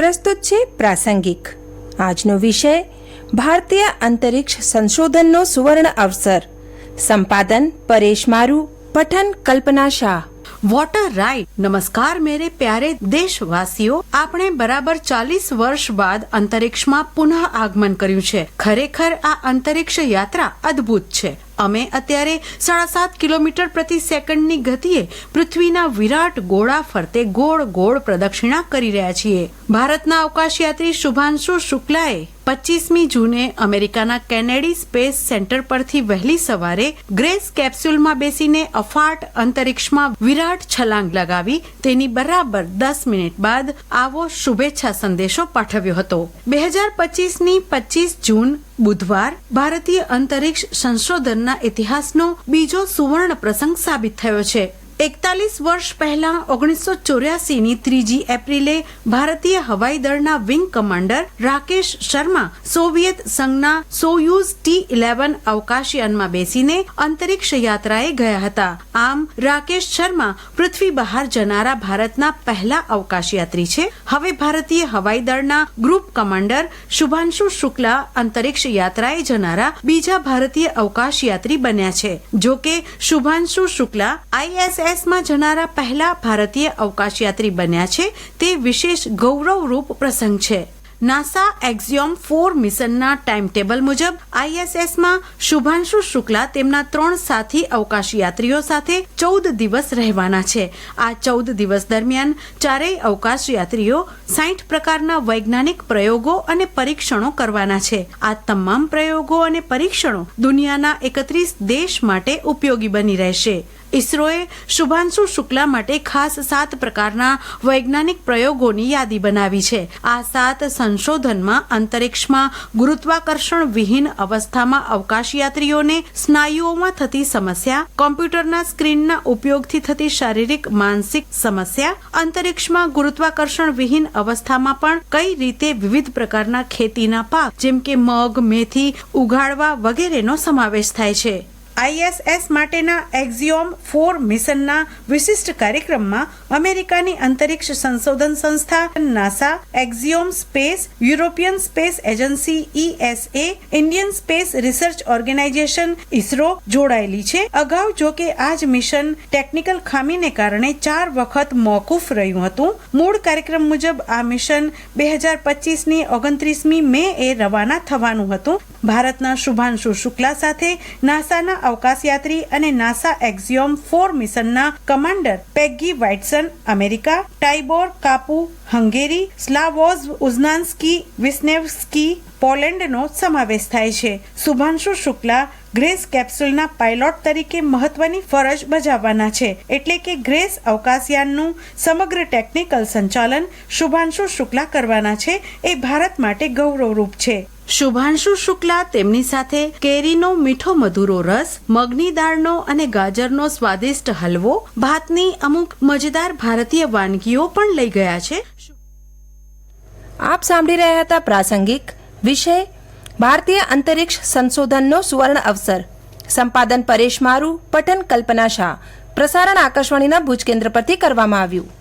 પ્રસ્તુત છે પ્રાસંગિક. આજનો વિષય, ભારતીય અંતરિક્ષ સંશોધનનો સુવર્ણ અવસર. સંપાદન, પરેશ મારુ, પઠન કલ્પના શાહ. વોટર રાઇટ નમસ્કાર મેરે પ્યારે દેશવાસીઓ. આપણે બરાબર ચાલીસ વર્ષ બાદ અંતરિક્ષમાં પુનઃ આગમન કર્યું છે. ખરેખર આ અંતરિક્ષ યાત્રા અદ્ભુત છે. અમે અત્યારે સાડા સાત કિલોમીટર પ્રતિ સેકન્ડની ગતિએ પૃથ્વીના વિરાટ ગોળા ફરતે ગોળ ગોળ પ્રદક્ષિણા કરી રહ્યા છીએ. ભારતના અવકાશયાત્રી શુભાંશુ શુક્લાએ પચીસમી જૂને અમેરિકાના કેનેડી સ્પેસ સેન્ટર પરથી વહેલી સવારે ગ્રેસ કેપ્સ્યુલમાં બેસીને અફાટ અંતરિક્ષમાં વિરાટ છલાંગ લગાવી તેની બરાબર દસ મિનિટ બાદ આવો શુભેચ્છા સંદેશો પાઠવ્યો હતો. બે હજાર પચીસની પચીસ જૂન બુધવાર ભારતીય અંતરિક્ષ સંશોધનના ઇતિહાસનો બીજો સુવર્ણ પ્રસંગ સાબિત થયો છે. એકતાલીસ વર્ષ પહેલા ઓગણીસો ચોર્યાસીની ત્રીજી એપ્રિલે ભારતીય હવાઈ દળના wing commander Rakesh Sharma Soviet સંઘના સોયુઝ ટી ઇલેવન અવકાશયાનમાં બેસીને અંતરિક્ષ યાત્રાએ ગયા હતા. આમ, રાકેશ શર્મા પૃથ્વી બહાર જનારા ભારતના પહેલા અવકાશયાત્રી છે. હવે ભારતીય હવાઈ દળના ગ્રુપ કમાન્ડર શુભાંશુ શુક્લા અંતરિક્ષ યાત્રાએ જનારા બીજા ભારતીય અવકાશયાત્રી બન્યા છે. જોકે શુભાંશુ શુક્લા આઈએસએસ માં જનારા પહેલા ભારતીય અવકાશયાત્રી બન્યા છે. તે વિશેષ ગૌરવરૂપ પ્રસંગ છે. નાસા એક્ઝિયોમ ફોર મિશનના ટાઈમ ટેબલ મુજબ આઈએસએસમાં શુભાંશુ શુક્લા તેમના ત્રણ સાથી અવકાશયાત્રીઓ સાથે ચૌદ દિવસ રહેવાના છે. આ ચૌદ દિવસ દરમિયાન ચારેય અવકાશયાત્રીઓ સાઠ પ્રકારના વૈજ્ઞાનિક પ્રયોગો અને પરીક્ષણો કરવાના છે. આ તમામ પ્રયોગો અને પરીક્ષણો દુનિયાના એકત્રીસ દેશ માટે ઉપયોગી બની રહેશે. ઇસરોએ શુભાંશુ શુક્લા માટે ખાસ સાત પ્રકારના વૈજ્ઞાનિક પ્રયોગોની યાદી બનાવી છે. આ સાત સંશોધનમાં અંતરિક્ષમાં ગુરુત્વાકર્ષણ વિહીન અવસ્થામાં અવકાશયાત્રીઓને સ્નાયુઓમાં થતી સમસ્યા, કોમ્પ્યુટરના સ્ક્રીનના ઉપયોગથી થતી શારીરિક માનસિક સમસ્યા, અંતરિક્ષમાં ગુરુત્વાકર્ષણ વિહીન અવસ્થામાં પણ કઈ રીતે વિવિધ પ્રકારના ખેતીના પાક, જેમ કે મગ, મેથી, ઉગાડવા વગેરેનો સમાવેશ થાય છે. આઈએસએસ માટેના એક્ઝિયોમ ફોર મિશનના વિશિષ્ટ કાર્યક્રમમાં અમેરિકાની અંતરિક્ષ સંશોધન સંસ્થા NASA, Axiom space, European space agency ESA Indian space research organisation ISRO જોડાયેલી છે. અગાઉ જો કે આ જ મિશન ટેકનિકલ ખામીને કારણે ચાર વખત મોકૂફ રહ્યું હતું. મૂળ કાર્યક્રમ મુજબ આ મિશન બે હજાર પચીસની ઓગણત્રીસમી મે એ રવાના થવાનું હતું. ભારતના શુભાંશુ શુક્લા સાથે નાસાના અવકાશયાત્રી અને નાસા એક્ઝિયોમ ફોર મિશનના commander Peggy Whitson, America, Tibor, Kapu, Hungary, Slawosz, Uznanski, Wisniewski, પોલેન્ડનો સમાવેશ થાય છે. શુભાંશુ શુક્લા ગ્રેસ કેપ્સ્યુલના પાયલોટ તરીકે મહત્વની ફરજ બજાવવાના છે. એટલે કે ગ્રેસ અવકાશયાનનું સમગ્ર ટેકનિકલ સંચાલન શુભાંશુ શુક્લા કરવાના છે. એ ભારત માટે ગૌરવરૂપ છે. શુભાંશુ શુક્લા તેમની સાથે કેરીનો મીઠો મધુરો રસ મગની દાળનો અને ગાજરનો સ્વાદિષ્ટ હલવો ભાતની અમુક મજેદાર ભારતીય વાનગીઓ પણ લઈ ગયા છે. આપ સાંભળી રહ્યા હતા પ્રાસંગિક વિષય ભારતીય અંતરિક્ષ સંશોધનનો સુવર્ણ અવસર. સંપાદન પરેશ મારુ, પઠન કલ્પના શાહ. પ્રસારણ આકાશવાણીના ભુજ કેન્દ્ર પરથી કરવામાં આવ્યું.